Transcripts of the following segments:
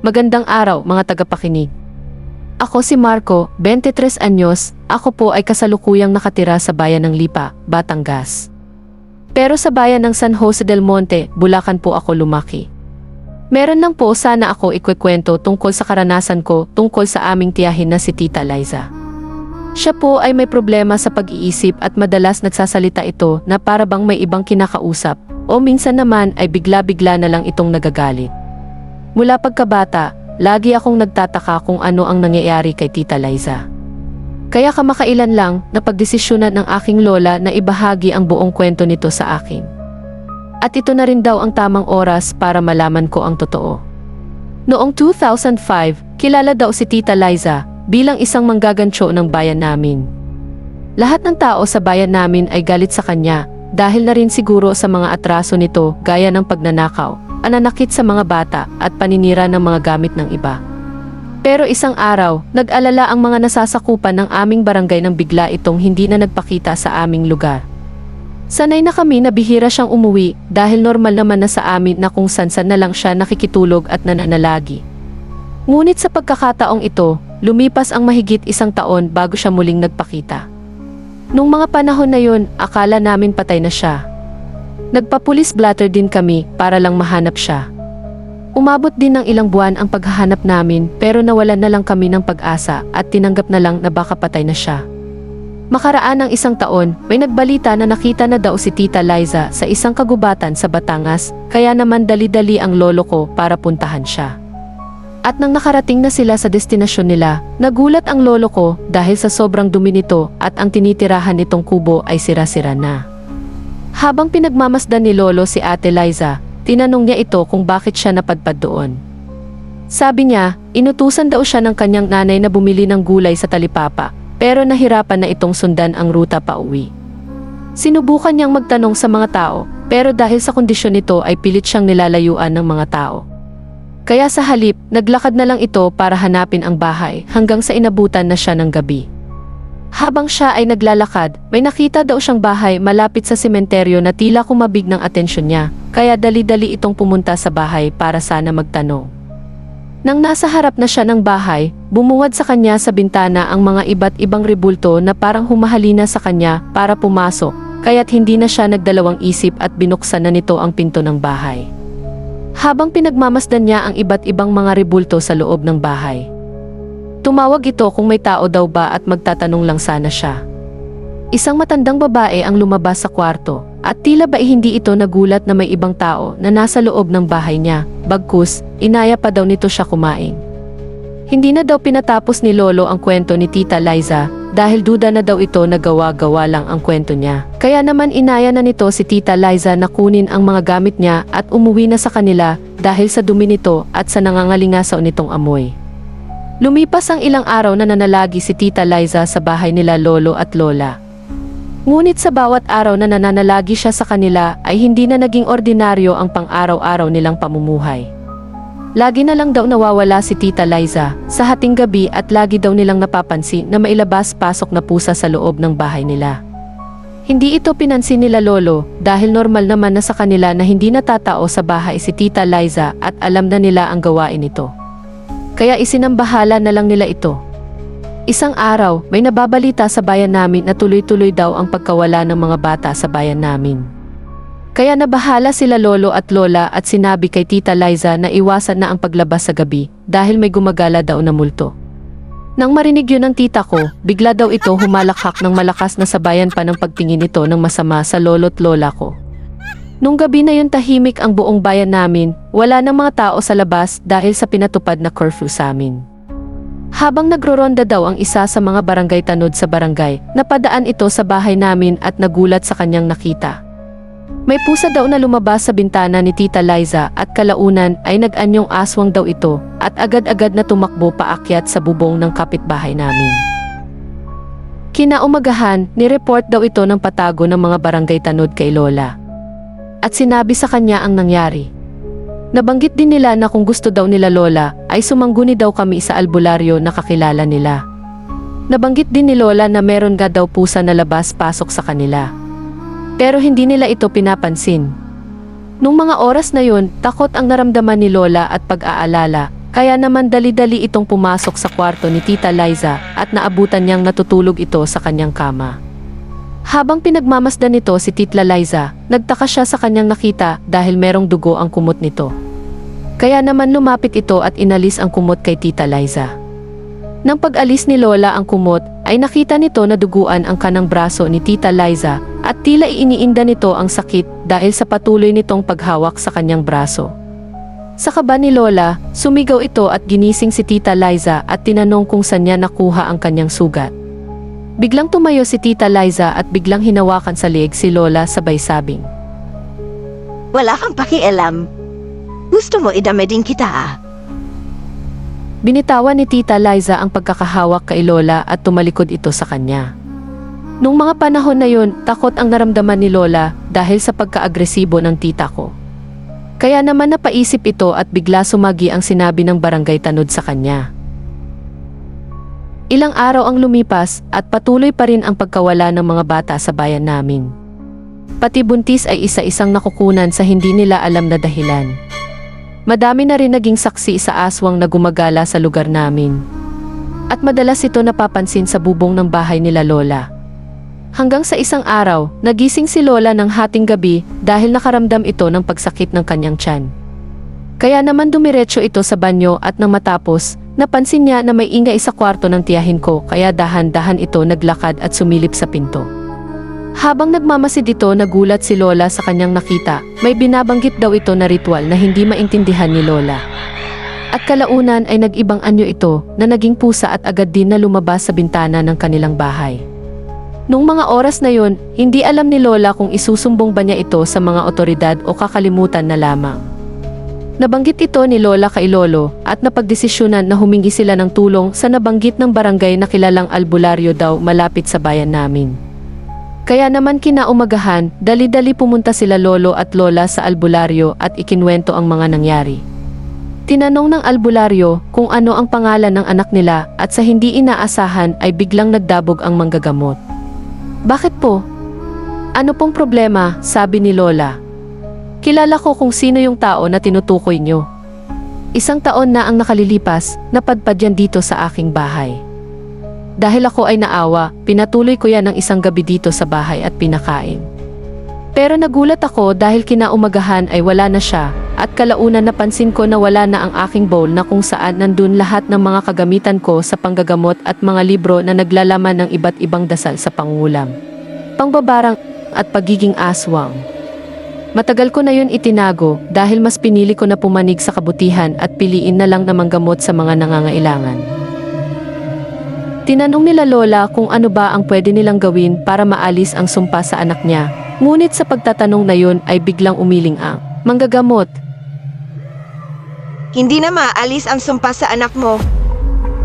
Magandang araw mga tagapakinig. Ako si Marco, 23 anyos, ako po ay kasalukuyang nakatira sa bayan ng Lipa, Batangas. Pero sa bayan ng San Jose del Monte, Bulacan po ako lumaki. Meron lang po sana ako ikwekwento tungkol sa karanasan ko tungkol sa aming tiyahin na si Tita Liza. Siya po ay may problema sa pag-iisip at madalas nagsasalita ito na para bang may ibang kinakausap o minsan naman ay bigla-bigla na lang itong nagagalit. Mula pagkabata, lagi akong nagtataka kung ano ang nangyayari kay Tita Liza. Kaya kamakailan lang napagdesisyonan ng aking lola na ibahagi ang buong kwento nito sa akin. At ito na rin daw ang tamang oras para malaman ko ang totoo. Noong 2005, kilala daw si Tita Liza bilang isang manggagansyo ng bayan namin. Lahat ng tao sa bayan namin ay galit sa kanya dahil na rin siguro sa mga atraso nito gaya ng pagnanakaw, ananakit sa mga bata at paninira ng mga gamit ng iba. Pero isang araw, nag-alala ang mga nasasakupan ng aming barangay nang bigla itong hindi na nagpakita sa aming lugar. Sanay na kami na bihira siyang umuwi dahil normal naman na sa amin na kung san-san na lang siya nakikitulog at nananalagi. Ngunit sa pagkakataong ito, lumipas ang mahigit isang taon bago siya muling nagpakita. Nung mga panahon na yun, akala namin patay na siya. Nagpapulis blatter din kami para lang mahanap siya. Umabot din ng ilang buwan ang paghahanap namin pero nawalan na lang kami ng pag-asa at tinanggap na lang na baka patay na siya. Makaraan ng isang taon, may nagbalita na nakita na daw si Tita Liza sa isang kagubatan sa Batangas, kaya naman dali-dali ang lolo ko para puntahan siya. At nang nakarating na sila sa destinasyon nila, nagulat ang lolo ko dahil sa sobrang dumi nito at ang tinitirahan nitong kubo ay sira-sira na. Habang pinagmamasdan ni lolo si Ate Liza, tinanong niya ito kung bakit siya napadpad doon. Sabi niya, inutusan daw siya ng kanyang nanay na bumili ng gulay sa talipapa, pero nahirapan na itong sundan ang ruta pa uwi. Sinubukan niyang magtanong sa mga tao, pero dahil sa kondisyon nito ay pilit siyang nilalayuan ng mga tao. Kaya sa halip, naglakad na lang ito para hanapin ang bahay hanggang sa inabutan na siya ng gabi. Habang siya ay naglalakad, may nakita daw siyang bahay malapit sa sementeryo na tila kumabig ng atensyon niya, kaya dali-dali itong pumunta sa bahay para sana magtanong. Nang nasa harap na siya ng bahay, bumuwad sa kanya sa bintana ang mga iba't ibang rebulto na parang humahalina sa kanya para pumasok, kaya't hindi na siya nagdalawang isip at binuksan na nito ang pinto ng bahay. Habang pinagmamasdan niya ang iba't ibang mga rebulto sa loob ng bahay. Tumawag ito kung may tao daw ba at magtatanong lang sana siya. Isang matandang babae ang lumabas sa kwarto at tila ba hindi ito nagulat na may ibang tao na nasa loob ng bahay niya, bagkus, inaya pa daw nito siya kumain. Hindi na daw pinatapos ni Lolo ang kwento ni Tita Liza dahil duda na daw ito na gawa-gawa lang ang kwento niya. Kaya naman inaya na nito si Tita Liza na kunin ang mga gamit niya at umuwi na sa kanila dahil sa dumi nito at sa nangangalingasaw nitong amoy. Lumipas ang ilang araw na nanalagi si Tita Liza sa bahay nila Lolo at Lola. Ngunit sa bawat araw na nananalagi siya sa kanila ay hindi na naging ordinaryo ang pang-araw-araw nilang pamumuhay. Lagi na lang daw nawawala si Tita Liza sa hating gabi at lagi daw nilang napapansin na mailabas-pasok na pusa sa loob ng bahay nila. Hindi ito pinansin nila lolo dahil normal naman na sa kanila na hindi natatao sa bahay si Tita Liza at alam na nila ang gawain nito. Kaya isinambahala na lang nila ito. Isang araw, may nababalita sa bayan namin na tuloy-tuloy daw ang pagkawala ng mga bata sa bayan namin. Kaya nabahala sila lolo at lola at sinabi kay Tita Liza na iwasan na ang paglabas sa gabi dahil may gumagala daw na multo. Nang marinig yun ng tita ko, bigla daw ito humalakhak ng malakas na sabayan pa ng pagtingin nito ng masama sa lolo't lola ko. Nung gabi na yun tahimik ang buong bayan namin, wala ng mga tao sa labas dahil sa pinatupad na curfew sa amin. Habang nagroronda daw ang isa sa mga barangay tanod sa barangay, napadaan ito sa bahay namin at nagulat sa kanyang nakita. May pusa daw na lumabas sa bintana ni Tita Liza at kalaunan ay nag-anyong aswang daw ito at agad-agad na tumakbo paakyat sa bubong ng kapitbahay namin. Kinaumagahan, nireport daw ito ng patago ng mga barangay tanod kay Lola. At sinabi sa kanya ang nangyari. Nabanggit din nila na kung gusto daw nila Lola ay sumangguni daw kami sa albularyo na kakilala nila. Nabanggit din ni Lola na meron nga daw pusa na labas-pasok sa kanila. Pero hindi nila ito pinapansin. Nung mga oras na yun, takot ang naramdaman ni Lola at pag-aalala, Kaya naman dali-dali itong pumasok sa kwarto ni Tita Liza at naabutan niyang natutulog ito sa kanyang kama. Habang pinagmamasdan nito si Titla Liza, nagtaka siya sa kanyang nakita dahil merong dugo ang kumot nito. Kaya naman lumapit ito at inalis ang kumot kay Tita Liza. Nang pag-alis ni Lola ang kumot, ay nakita nito na duguan ang kanang braso ni Tita Liza at tila iniinda nito ang sakit dahil sa patuloy nitong paghawak sa kanyang braso. Sa kaba ni Lola, sumigaw ito at ginising si Tita Liza at tinanong kung saan niya nakuha ang kanyang sugat. Biglang tumayo si Tita Liza at biglang hinawakan sa leeg si Lola sabay sabing. Wala kang pakialam. Gusto mo idame din kita ah. Binitawan ni Tita Liza ang pagkakahawak kay Lola at tumalikod ito sa kanya. Nung mga panahon na yun, takot ang naramdaman ni Lola dahil sa pagka-agresibo ng tita ko. Kaya naman napaisip ito at bigla sumagi ang sinabi ng barangay tanod sa kanya. Ilang araw ang lumipas at patuloy pa rin ang pagkawala ng mga bata sa bayan namin. Pati buntis ay isa-isang nakukunan sa hindi nila alam na dahilan. Madami na rin naging saksi sa aswang na gumagala sa lugar namin. At madalas ito napapansin sa bubong ng bahay nila Lola. Hanggang sa isang araw, nagising si Lola ng hating gabi dahil nakaramdam ito ng pagsakit ng kanyang tiyan. Kaya naman dumiretso ito sa banyo at nang matapos, napansin niya na may ingay sa kwarto ng tiyahin ko kaya dahan-dahan ito naglakad at sumilip sa pinto. Habang nagmamasid ito nagulat si Lola sa kanyang nakita, may binabanggit daw ito na ritual na hindi maintindihan ni Lola. At kalaunan ay nag-ibang anyo ito na naging pusa at agad din na lumabas sa bintana ng kanilang bahay. Nung mga oras na yon, hindi alam ni Lola kung isusumbong ba niya ito sa mga otoridad o kakalimutan na lamang. Nabanggit ito ni Lola kay Lolo at napagdesisyonan na humingi sila ng tulong sa nabanggit ng barangay na kilalang albularyo daw malapit sa bayan namin. Kaya naman kinaumagahan, dali-dali pumunta sila lolo at lola sa albularyo at ikinwento ang mga nangyari. Tinanong ng albularyo kung ano ang pangalan ng anak nila at sa hindi inaasahan ay biglang nagdabog ang manggagamot. Bakit po? Ano pong problema? Sabi ni Lola. Kilala ko kung sino yung tao na tinutukoy nyo. Isang taon na ang nakalilipas, napadpad yan dito sa aking bahay. Dahil ako ay naawa, pinatuloy ko yan ng isang gabi dito sa bahay at pinakain. Pero nagulat ako dahil kinaumagahan ay wala na siya at kalaunan napansin ko na wala na ang aking bowl na kung saan nandun lahat ng mga kagamitan ko sa panggagamot at mga libro na naglalaman ng iba't ibang dasal sa pangulam. Pangbabarang at pagiging aswang. Matagal ko na yun itinago dahil mas pinili ko na pumanig sa kabutihan at piliin na lang na manggamot sa mga nangangailangan. Tinanong nila Lola kung ano ba ang pwede nilang gawin para maalis ang sumpa sa anak niya. Ngunit sa pagtatanong na yun ay biglang umiling ang manggagamot. Hindi na maalis ang sumpa sa anak mo.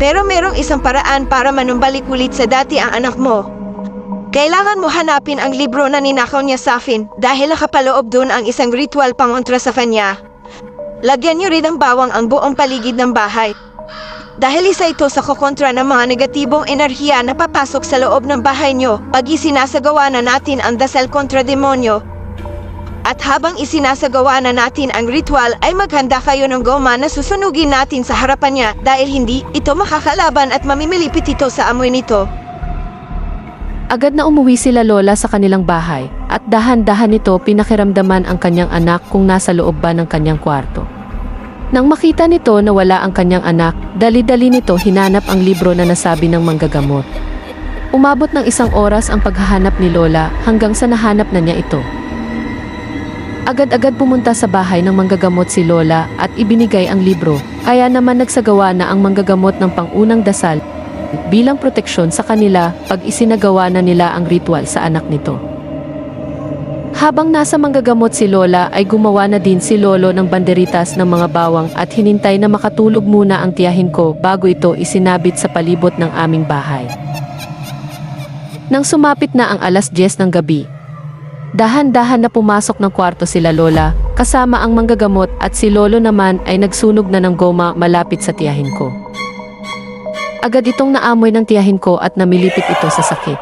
Pero merong isang paraan para manumbalik ulit sa dati ang anak mo. Kailangan mo hanapin ang libro na ninakaw niya sa akin dahil nakapaloob doon ang isang ritual pangontra sa kanya. Lagyan niyo rin ng bawang ang buong paligid ng bahay. Dahil isa ito sa kokontra ng mga negatibong enerhiya na papasok sa loob ng bahay niyo pag isinasagawa na natin ang dasal kontra demonyo. At habang isinasagawa na natin ang ritual ay maghanda kayo ng goma na susunugin natin sa harapan niya dahil hindi ito makakalaban at mamimilipit ito sa amoy nito. Agad na umuwi sila Lola sa kanilang bahay at dahan-dahan nito pinakiramdaman ang kanyang anak kung nasa loob ba ng kanyang kwarto. Nang makita nito na wala ang kanyang anak, dali-dali nito hinanap ang libro na nasabi ng manggagamot. Umabot ng isang oras ang paghahanap ni Lola hanggang sa nahanap na niya ito. Agad-agad pumunta sa bahay ng manggagamot si Lola at ibinigay ang libro, kaya naman nagsagawa na ang manggagamot ng pangunang dasal bilang proteksyon sa kanila pag isinagawa na nila ang ritual sa anak nito. Habang nasa manggagamot si Lola ay gumawa na din si Lolo ng banderitas ng mga bawang at hinintay na makatulog muna ang tiyahin ko bago ito isinabit sa palibot ng aming bahay. Nang sumapit na ang alas 10 ng gabi, dahan-dahan na pumasok ng kwarto sila Lola kasama ang manggagamot at si Lolo naman ay nagsunog na ng goma malapit sa tiyahin ko. Agad itong naamoy ng tiyahin ko at namilipit ito sa sakit.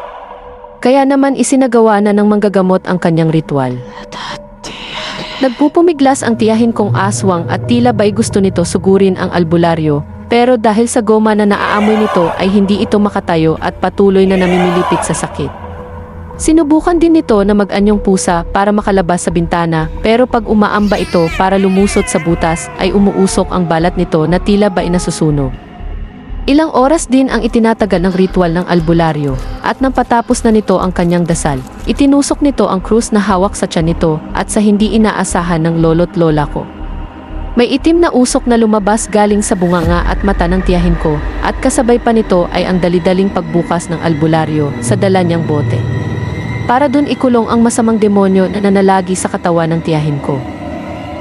Kaya naman isinagawa na ng manggagamot ang kanyang ritual. Nagpupumiglas ang tiyahin kong aswang at tila ba'y gusto nito sugurin ang albularyo, pero dahil sa goma na naaamoy nito ay hindi ito makatayo at patuloy na namimilipit sa sakit. Sinubukan din nito na mag-anyong pusa para makalabas sa bintana pero pag umaamba ito para lumusot sa butas ay umuusok ang balat nito na tila ba nasusunog. Ilang oras din ang itinatagal ng ritual ng albularyo at nang patapos na nito ang kanyang dasal, itinusok nito ang krus na hawak sa tiyan nito at sa hindi inaasahan ng lolo't lola ko. May itim na usok na lumabas galing sa bunganga at mata ng tiyahin ko at kasabay pa nito ay ang dalidaling pagbukas ng albularyo sa dala niyang bote. Para dun ikulong ang masamang demonyo na nanalagi sa katawan ng tiyahin ko.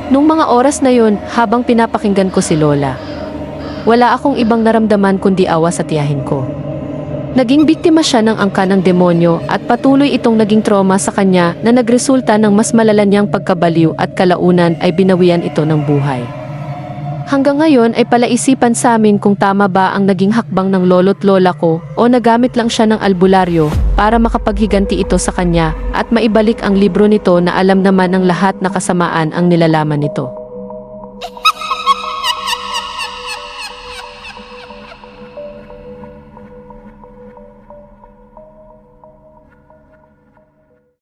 Nung mga oras na yon, habang pinapakinggan ko si Lola, wala akong ibang naramdaman kundi awa sa tiyahin ko. Naging biktima siya ng angka ng demonyo at patuloy itong naging trauma sa kanya na nagresulta ng mas malala niyang pagkabaliw at kalaunan ay binawian ito ng buhay. Hanggang ngayon ay palaisipan sa amin kung tama ba ang naging hakbang ng lolo't lola ko o nagamit lang siya ng albularyo para makapaghiganti ito sa kanya at maibalik ang libro nito na alam naman ng lahat na kasamaan ang nilalaman nito.